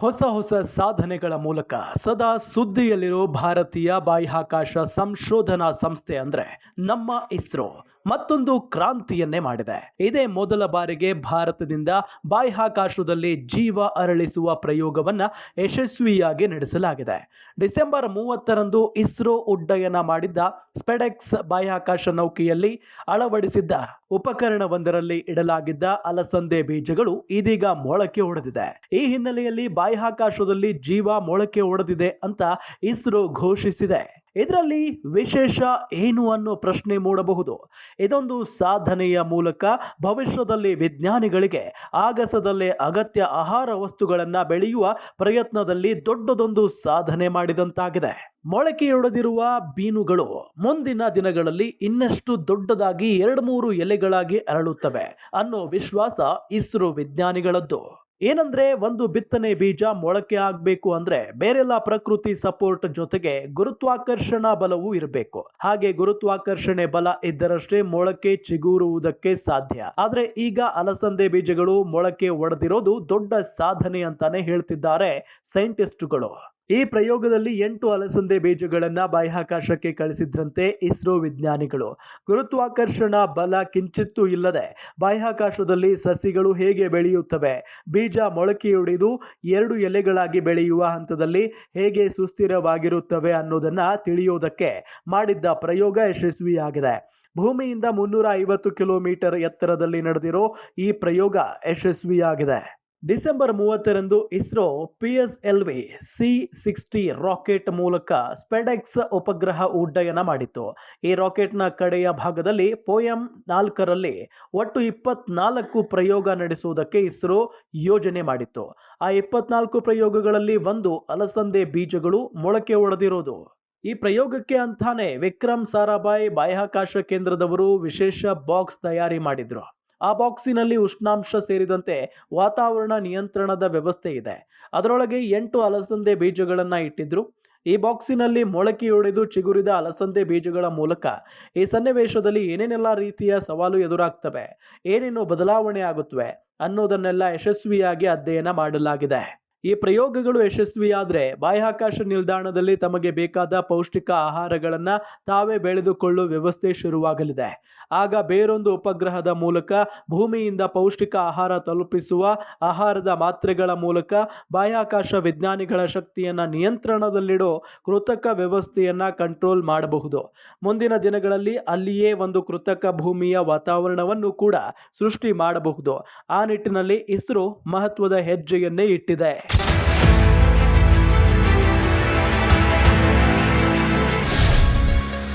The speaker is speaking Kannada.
ಹೊಸ ಹೊಸ ಸಾಧನೆಗಳ ಮೂಲಕ ಸದಾ ಸುದ್ದಿಯಲ್ಲಿರೋ ಭಾರತೀಯ ಬಾಹ್ಯಾಕಾಶ ಸಂಶೋಧನಾ ಸಂಸ್ಥೆ ಅಂದರೆ ನಮ್ಮ ಇಸ್ರೋ. ಮತ್ತೊಂದು ಕ್ರಾಂತಿಯನ್ನೇ ಮಾಡಿದೆ. ಇದೇ ಮೊದಲ ಬಾರಿಗೆ ಭಾರತದಿಂದ ಬಾಹ್ಯಾಕಾಶದಲ್ಲಿ ಜೀವ ಅರಳಿಸುವ ಪ್ರಯೋಗವನ್ನ ಯಶಸ್ವಿಯಾಗಿ ನಡೆಸಲಾಗಿದೆ. ಡಿಸೆಂಬರ್ ಮೂವತ್ತರಂದು ಇಸ್ರೋ ಉಡ್ಡಯನ ಮಾಡಿದ್ದ ಸ್ಪೆಡೆಕ್ಸ್ ಬಾಹ್ಯಾಕಾಶ ನೌಕೆಯಲ್ಲಿ ಅಳವಡಿಸಿದ್ದ ಉಪಕರಣವೊಂದರಲ್ಲಿ ಇಡಲಾಗಿದ್ದ ಅಲಸಂದೆ ಬೀಜಗಳು ಇದೀಗ ಮೊಳಕೆ ಹೊಡೆದಿದೆ ಈ ಹಿನ್ನೆಲೆಯಲ್ಲಿ ಬಾಹ್ಯಾಕಾಶದಲ್ಲಿ ಜೀವ ಮೊಳಕೆ ಹೊಡೆದಿದೆ ಅಂತ ಇಸ್ರೋ ಘೋಷಿಸಿದೆ. ಇದರಲ್ಲಿ ವಿಶೇಷ ಏನು ಅನ್ನೋ ಪ್ರಶ್ನೆ ಮೂಡಬಹುದು. ಇದೊಂದು ಸಾಧನೆಯ ಮೂಲಕ ಭವಿಷ್ಯದಲ್ಲಿ ವಿಜ್ಞಾನಿಗಳಿಗೆ ಆಗಸದಲ್ಲೇ ಅಗತ್ಯ ಆಹಾರ ವಸ್ತುಗಳನ್ನು ಬೆಳೆಯುವ ಪ್ರಯತ್ನದಲ್ಲಿ ದೊಡ್ಡದೊಂದು ಸಾಧನೆ ಮಾಡಿದಂತಾಗಿದೆ. ಮೊಳಕೆಯೊಡೆದಿರುವ ಬೀನುಗಳು ಮುಂದಿನ ದಿನಗಳಲ್ಲಿ ಇನ್ನಷ್ಟು ದೊಡ್ಡದಾಗಿ ಎರಡು ಮೂರು ಎಲೆಗಳಾಗಿ ಅರಳುತ್ತವೆ ಅನ್ನೋ ವಿಶ್ವಾಸ ಇಸ್ರೋ ವಿಜ್ಞಾನಿಗಳದ್ದು. ಏನಂದ್ರೆ ಒಂದು ಬಿತ್ತನೆ ಬೀಜ ಮೊಳಕೆ ಆಗಬೇಕು ಅಂದ್ರೆ ಬೇರೆಲ್ಲ ಪ್ರಕೃತಿ ಸಪೋರ್ಟ್ ಜೊತೆಗೆ ಗುರುತ್ವಾಕರ್ಷಣಾ ಬಲವೂ ಇರಬೇಕು. ಹಾಗೆ ಗುರುತ್ವಾಕರ್ಷಣೆ ಬಲ ಇದ್ದರಷ್ಟೇ ಮೊಳಕೆ ಚಿಗುರುವುದಕ್ಕೆ ಸಾಧ್ಯ. ಆದ್ರೆ ಈಗ ಅಲಸಂದೆ ಬೀಜಗಳು ಮೊಳಕೆ ಒಡೆದಿರೋದು ದೊಡ್ಡ ಸಾಧನೆ ಅಂತಾನೆ ಹೇಳ್ತಿದ್ದಾರೆ ಸೈಂಟಿಸ್ಟ್ಗಳು. ಈ ಪ್ರಯೋಗದಲ್ಲಿ ಎಂಟು ಅಲಸಂದೆ ಬೀಜಗಳನ್ನು ಬಾಹ್ಯಾಕಾಶಕ್ಕೆ ಕಳಿಸಿದ್ರಂತೆ ಇಸ್ರೋ ವಿಜ್ಞಾನಿಗಳು. ಗುರುತ್ವಾಕರ್ಷಣ ಬಲ ಕಿಂಚಿತ್ತೂ ಇಲ್ಲದೆ ಬಾಹ್ಯಾಕಾಶದಲ್ಲಿ ಸಸಿಗಳು ಹೇಗೆ ಬೆಳೆಯುತ್ತವೆ? ಬೀಜ ಮೊಳಕೆಯೊಡೆದು ಎರಡು ಎಲೆಗಳಾಗಿ ಬೆಳೆಯುವ ಹಂತದಲ್ಲಿ ಹೇಗೆ ಸುಸ್ಥಿರವಾಗಿರುತ್ತವೆ ಅನ್ನೋದನ್ನು ತಿಳಿಯೋದಕ್ಕೆ ಮಾಡಿದ್ದ ಪ್ರಯೋಗ ಯಶಸ್ವಿಯಾಗಿದೆ. ಭೂಮಿಯಿಂದ ಮುನ್ನೂರ ಐವತ್ತು ಕಿಲೋಮೀಟರ್ ಎತ್ತರದಲ್ಲಿ ನಡೆದಿರೋ ಈ ಪ್ರಯೋಗ ಯಶಸ್ವಿಯಾಗಿದೆ. ಡಿಸೆಂಬರ್ ಮೂವತ್ತರಂದು ISRO P S L V C sixty rocket ಮೂಲಕ ಸ್ಪೆಡೆಕ್ಸ್ ಉಪಗ್ರಹ ಉಡ್ಡಯನ ಮಾಡಿತು ಈ ರಾಕೆಟ್ನ ಕಡೆಯ ಭಾಗದಲ್ಲಿ ಪೋಯಂ ನಾಲ್ಕರಲ್ಲಿ ಒಟ್ಟು ಇಪ್ಪತ್ನಾಲ್ಕು ಪ್ರಯೋಗ ನಡೆಸುವುದಕ್ಕೆ ಇಸ್ರೋ ಯೋಜನೆ ಮಾಡಿತ್ತು. ಆ ಇಪ್ಪತ್ನಾಲ್ಕು ಪ್ರಯೋಗಗಳಲ್ಲಿ ಒಂದು ಅಲಸಂದೆ ಬೀಜಗಳು ಮೊಳಕೆ ಒಡೆದಿರೋದು ಈ ಪ್ರಯೋಗಕ್ಕೆ ಅಂತಾನೆ ವಿಕ್ರಮ್ ಸಾರಾಭಾಯಿ ಬಾಹ್ಯಾಕಾಶ ಕೇಂದ್ರದವರು ವಿಶೇಷ ಬಾಕ್ಸ್ ತಯಾರಿ ಮಾಡಿದ್ರು. ಆ ಬಾಕ್ಸಿನಲ್ಲಿ ಉಷ್ಣಾಂಶ ಸೇರಿದಂತೆ ವಾತಾವರಣ ನಿಯಂತ್ರಣದ ವ್ಯವಸ್ಥೆ ಇದೆ. ಅದರೊಳಗೆ ಎಂಟು ಅಲಸಂದೆ ಬೀಜಗಳನ್ನು ಇಟ್ಟಿದ್ರು. ಈ ಬಾಕ್ಸಿನಲ್ಲಿ ಮೊಳಕೆಯೊಡೆದು ಚಿಗುರಿದ ಅಲಸಂದೆ ಬೀಜಗಳ ಮೂಲಕ ಈ ಸನ್ನಿವೇಶದಲ್ಲಿ ಏನೇನೆಲ್ಲ ರೀತಿಯ ಸವಾಲು ಎದುರಾಗ್ತವೆ, ಏನೇನು ಬದಲಾವಣೆ ಆಗುತ್ತವೆ ಅನ್ನೋದನ್ನೆಲ್ಲ ಯಶಸ್ವಿಯಾಗಿ ಅಧ್ಯಯನ ಮಾಡಲಾಗಿದೆ. ಈ ಪ್ರಯೋಗಗಳು ಯಶಸ್ವಿಯಾದರೆ ಬಾಹ್ಯಾಕಾಶ ನಿಲ್ದಾಣದಲ್ಲಿ ತಮಗೆ ಬೇಕಾದ ಪೌಷ್ಟಿಕ ಆಹಾರಗಳನ್ನು ತಾವೇ ಬೆಳೆದುಕೊಳ್ಳುವ ವ್ಯವಸ್ಥೆ ಶುರುವಾಗಲಿದೆ. ಆಗ ಬೇರೊಂದು ಉಪಗ್ರಹದ ಮೂಲಕ ಭೂಮಿಯಿಂದ ಪೌಷ್ಟಿಕ ಆಹಾರ ತಲುಪಿಸುವ ಆಹಾರದ ಮಾತ್ರೆಗಳ ಮೂಲಕ ಬಾಹ್ಯಾಕಾಶ ವಿಜ್ಞಾನಿಗಳ ಶಕ್ತಿಯನ್ನು ನಿಯಂತ್ರಣದಲ್ಲಿಡೋ ಕೃತಕ ವ್ಯವಸ್ಥೆಯನ್ನು ಕಂಟ್ರೋಲ್ ಮಾಡಬಹುದು. ಮುಂದಿನ ದಿನಗಳಲ್ಲಿ ಅಲ್ಲಿಯೇ ಒಂದು ಕೃತಕ ಭೂಮಿಯ ವಾತಾವರಣವನ್ನು ಕೂಡ ಸೃಷ್ಟಿ ಮಾಡಬಹುದು. ಆ ನಿಟ್ಟಿನಲ್ಲಿ ಇಸ್ರೋ ಮಹತ್ವದ ಹೆಜ್ಜೆಯನ್ನೇ ಇಟ್ಟಿದೆ.